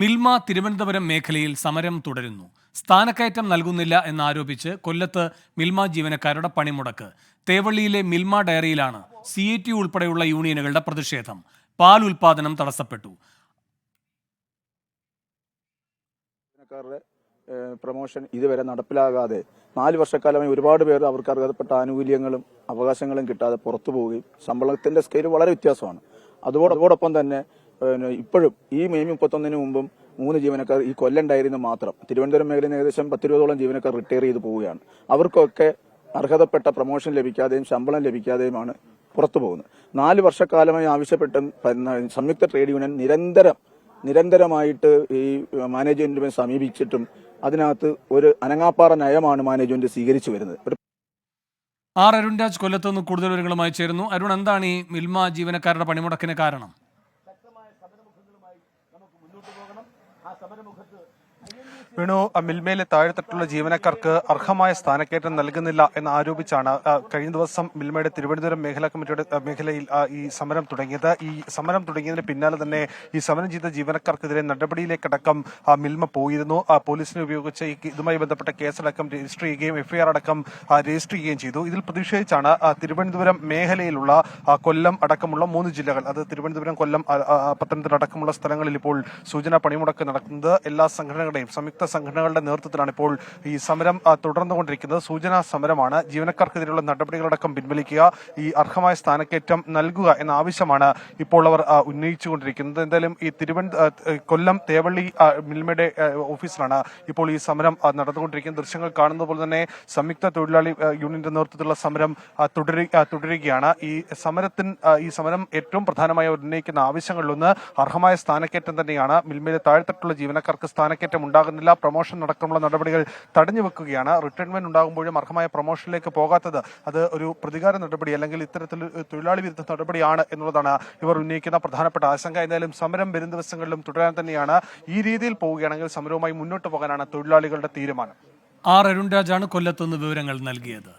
മിൽമ തിരുവനന്തപുരം മേഖലയിൽ സമരം തുടരുന്നു. സ്ഥാനക്കയറ്റം നൽകുന്നില്ല എന്നാരോപിച്ച് കൊല്ലത്ത് മിൽമ ജീവനക്കാരുടെ പണിമുടക്ക്. തേവള്ളിയിലെ മിൽമ ഡയറിയിലാണ് സി എ ടി ഉൾപ്പെടെയുള്ള യൂണിയനുകളുടെ പ്രതിഷേധം. പാൽ ഉൽപാദനം തടസ്സപ്പെട്ടു. പ്രമോഷൻ ഇതുവരെ നടപ്പിലാകാതെ നാല് വർഷക്കാലമായി ഒരുപാട് പേർ അവർക്ക് അർഹതപ്പെട്ട ആനുകൂല്യങ്ങളും അവകാശങ്ങളും കിട്ടാതെ പുറത്തു പോവുകയും ശമ്പളത്തിന്റെ സ്കെയിൽ വളരെ വ്യത്യാസമാണ്. അതോട് അതോടൊപ്പം തന്നെ ഇപ്പോഴും ഈ മെയ് മുപ്പത്തൊന്നിന് മുമ്പും മൂന്ന് ജീവനക്കാർ ഈ കൊല്ലണ്ടായിരുന്ന മാത്രം. തിരുവനന്തപുരം മേഖലയിൽ ഏകദേശം പത്തിരുപതോളം ജീവനക്കാർ റിട്ടയർ ചെയ്ത് പോവുകയാണ്. അവർക്കൊക്കെ അർഹതപ്പെട്ട പ്രൊമോഷൻ ലഭിക്കാതെയും ശമ്പളം ലഭിക്കാതെയുമാണ് പുറത്തു പോകുന്നത്. നാല് വർഷക്കാലമായി ആവശ്യപ്പെട്ടും സംയുക്ത ട്രേഡ് യൂണിയൻ നിരന്തരം നിരന്തരമായിട്ട് ഈ മാനേജ്മെന്റിനെ സമീപിച്ചിട്ടും അതിനകത്ത് ഒരു അനങ്ങാപ്പാറ നയമാണ് മാനേജ്മെന്റ് സ്വീകരിച്ചു വരുന്നത്. ആർ അരുൺരാജ് രാജ് കൊല്ലത്തുനിന്ന് കൂടുതൽ വിവരങ്ങളുമായി ചേരുന്നു. അരുൺ എന്താണ് ഈ മിൽമ ജീവനക്കാരുടെ പണിമുടക്കിന് കാരണം? വേണു മിൽമയിലെ താഴെത്തട്ടുള്ള ജീവനക്കാർക്ക് അർഹമായ സ്ഥാനക്കയറ്റം നൽകുന്നില്ല എന്ന് ആരോപിച്ചാണ് കഴിഞ്ഞ ദിവസം മിൽമയുടെ തിരുവനന്തപുരം മേഖലാ കമ്മിറ്റിയുടെ മേഖലയിൽ ഈ സമരം തുടങ്ങിയത്. ഈ സമരം തുടങ്ങിയതിന് പിന്നാലെ തന്നെ ഈ സമരം ചെയ്ത ജീവനക്കാർക്കെതിരെ നടപടിയിലേക്കടക്കം മിൽമ പോയിരുന്നു. പോലീസിനെ ഉപയോഗിച്ച് ഇതുമായി ബന്ധപ്പെട്ട കേസടക്കം രജിസ്റ്റർ ചെയ്യുകയും എഫ്ഐആർ അടക്കം രജിസ്റ്റർ ചെയ്യുകയും ചെയ്തു. ഇതിൽ പ്രതിഷേധിച്ചാണ് തിരുവനന്തപുരം മേഖലയിലുള്ള കൊല്ലം അടക്കമുള്ള മൂന്ന് ജില്ലകൾ അത് തിരുവനന്തപുരം കൊല്ലം പത്തനംതിട്ട അടക്കമുള്ള സ്ഥലങ്ങളിൽ ഇപ്പോൾ സൂചനാ പണിമുടക്ക് നടക്കുന്നത് എല്ലാ സംഘടനകളുടെയും സംയുക്ത സംഘടനകളുടെ നേതൃത്വത്തിലാണ് ഇപ്പോൾ ഈ സമരം തുടർന്നു തുടർന്നുകൊണ്ടിരിക്കുന്നത്. സൂചനാ സമരമാണ്. ജീവനക്കാർക്കെതിരെയുള്ള നടപടികളടക്കം പിൻവലിക്കുക ഈ അർഹമായ സ്ഥാനക്കയറ്റം നൽകുക എന്ന ആവശ്യമാണ് ഇപ്പോൾ അവർ ഉന്നയിച്ചുകൊണ്ടിരിക്കുന്നത്. എന്തായാലും ഈ തിരുവനന്തപുരം കൊല്ലം തേവള്ളി മിൽമയുടെ ഓഫീസിലാണ് ഇപ്പോൾ ഈ സമരം നടന്നുകൊണ്ടിരിക്കുന്നത്. ദൃശ്യങ്ങൾ കാണുന്നത് പോലെ തന്നെ സംയുക്ത തൊഴിലാളി യൂണിയന്റെ നേതൃത്വത്തിലുള്ള സമരം തുടരുകയാണ്. ഈ സമരത്തിന് ഈ സമരം ഏറ്റവും പ്രധാനമായി ഉന്നയിക്കുന്ന ആവശ്യങ്ങളിലൊന്ന് അർഹമായ സ്ഥാനക്കയറ്റം തന്നെയാണ്. മിൽമയിലെ താഴെത്തട്ടുള്ള ജീവനക്കാർക്ക് സ്ഥാനക്കയറ്റം ഉണ്ടാകുന്നില്ല. പ്രൊമോഷൻ അടക്കമുള്ള നടപടികൾ തടഞ്ഞു വെക്കുകയാണ്. റിട്ടയർമെന്റ് ഉണ്ടാകുമ്പോഴും അർഹമായ പ്രൊമോഷനിലേക്ക് പോകാത്തത് അത് ഒരു പ്രതികാര നടപടി അല്ലെങ്കിൽ ഇത്തരത്തിൽ തൊഴിലാളി വിരുദ്ധ നടപടിയാണ് എന്നുള്ളതാണ് ഇവർ ഉന്നയിക്കുന്ന പ്രധാനപ്പെട്ട ആശങ്ക. എന്തായാലും സമരം വരും ദിവസങ്ങളിലും തുടരാൻ തന്നെയാണ് ഈ രീതിയിൽ പോവുകയാണെങ്കിൽ സമരവുമായി മുന്നോട്ട് പോകാനാണ് തൊഴിലാളികളുടെ തീരുമാനം. ആർ അരുൺരാജാണ് കൊല്ലത്തുനിന്ന് വിവരങ്ങൾ നൽകിയത്.